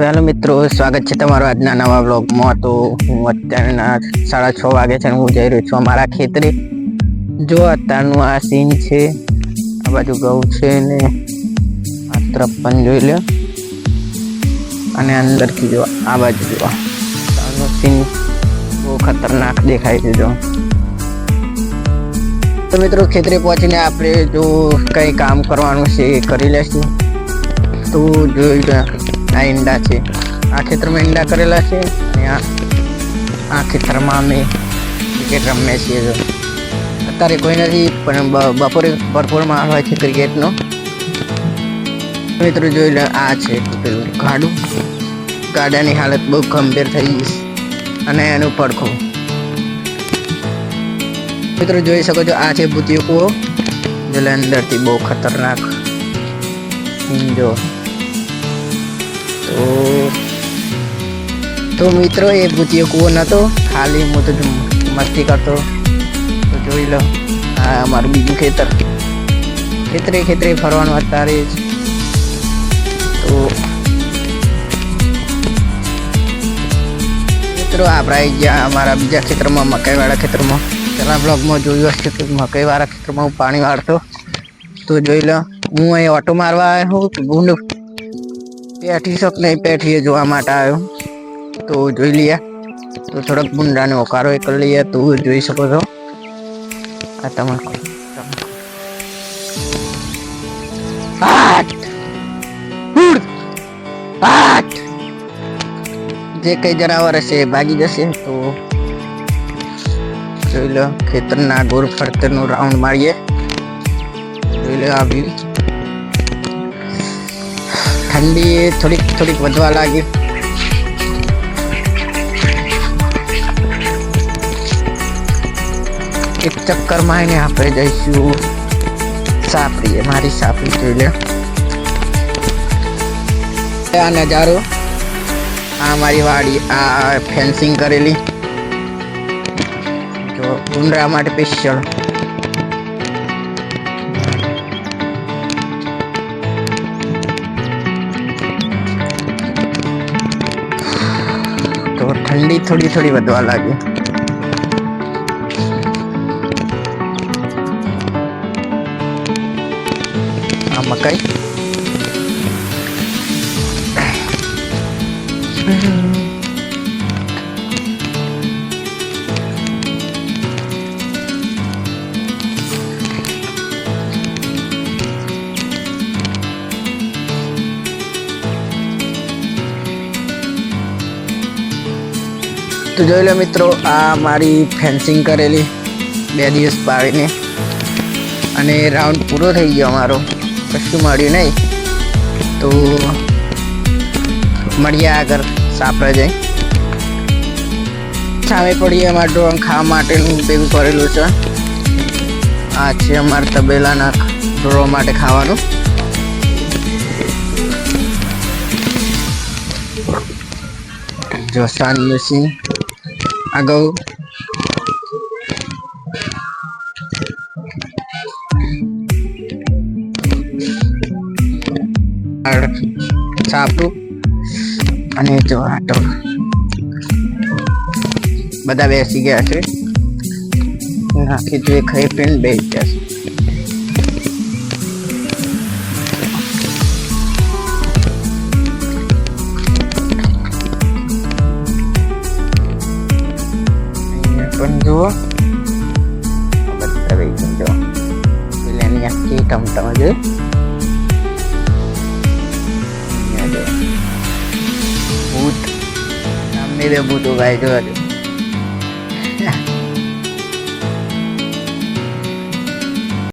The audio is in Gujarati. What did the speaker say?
તો હેલો મિત્રો, સ્વાગત છે તમારું આજના નવા બ્લોગમાં તો હું અત્યારના સાડા છ વાગે છે હું જઈ રહ્યો છું અમારા ખેતરે. જો અત્યારનું આ સીન છે, આ બાજુ ઘઉં છે ને આ તરફ પણ જોઈ લો અને અંદરથી જો આ બાજુ જો અત્યારનો સીન બહુ ખતરનાક દેખાય છે જો. તો મિત્રો, ખેતરે પહોંચીને આપણે જો કંઈ કામ કરવાનું છે એ કરી લેશું. તો જોઈ લો આ ઈંડા છે. આ ખેતરમાં ઈંડા કરેલા છે અને આ આ ખેતરમાં અમે ક્રિકેટ રમીએ છીએ અત્યારે કોઈ નથી, પણ બપોરે ભરપૂર આવે છે ક્રિકેટનો. મિત્રો જોઈ લો, આ છે ગાડું. ગાડાની હાલત બહુ ગંભીર થઈ ગઈ અને એનું પડખું. મિત્રો જોઈ શકો છો, આ છે ભૂતિયો કૂવો. જેને અંદરથી બહુ ખતરનાક. જો. તો તો મિત્રો, એ ભૂતિયો કૂવો નહોતો ખાલી હું તો મસ્તી કરતો. તો જોઈ લો, આ અમારું બીજું ખેતર. ખેતરે ખેતરે ફરવાનું અત્યારે જ. તો મિત્રો આપણે ગયા અમારા બીજા ખેતરમાં, મકાઈવાળા ખેતરમાં. પેલા બ્લોગમાં જોયું હશે કે મકાઈવાળા ખેતરમાં હું પાણી વાળતો. તો જોઈ લો, હું અહીં ઓટો મારવા આવ્યો હું પેઠી શક નહીં પેઠીએ જોવા માટે આવ્યો. તો જોઈ લઈએ. તો થોડોક ભૂંડાને ઓકારો એ કરી લઈએ. તો જોઈ શકો છો. આ તમાકુ તમાકુ. આઠ ઉડ, આઠ જે કઈ જનાવર હશે એ ભાગી જશે. તો જોઈ લો ખેતરના ગોળ ફરતેનો રાઉન્ડ મારીએ. જોઈ લો આ વ્યૂ ઠંડી થોડીક થોડીક વધવા લાગી. એક ચક્કરમાં એને આપણે જઈશું. સાપડીએ મારી સાપડી જોઈ લે. આ નજારો. આ મારી વાડી, આ ફેન્સિંગ કરેલી. જો ઉંદરા માટે સ્પેશિયલ ઠંડી થોડી થોડી વધવા લાગી આ મકાઈ તો જોઈ લો મિત્રો, આ મારી ફેન્સિંગ કરેલી બે દિવસ પાડીને. અને રાઉન્ડ પૂરો થઈ ગયો અમારો. કશું મળ્યું નહીં. તો મળીએ આગળ સાપડા જઈ સામે પડીએ અમારા ડ્રોન ખાવા માટેનું ભેગું કરેલું છે. આ છે અમારા તબેલાના ઢોરો માટે ખાવાનું. જો મશીન આ ઘઉં અને જો આટો બધા બેસી ગયા છે. નાખી જોઈએ ખાઈ પીને બેસી ગયા છે. છે અહીંયા જો ભૂત સામે બે ભૂતો ગાય જો હજુ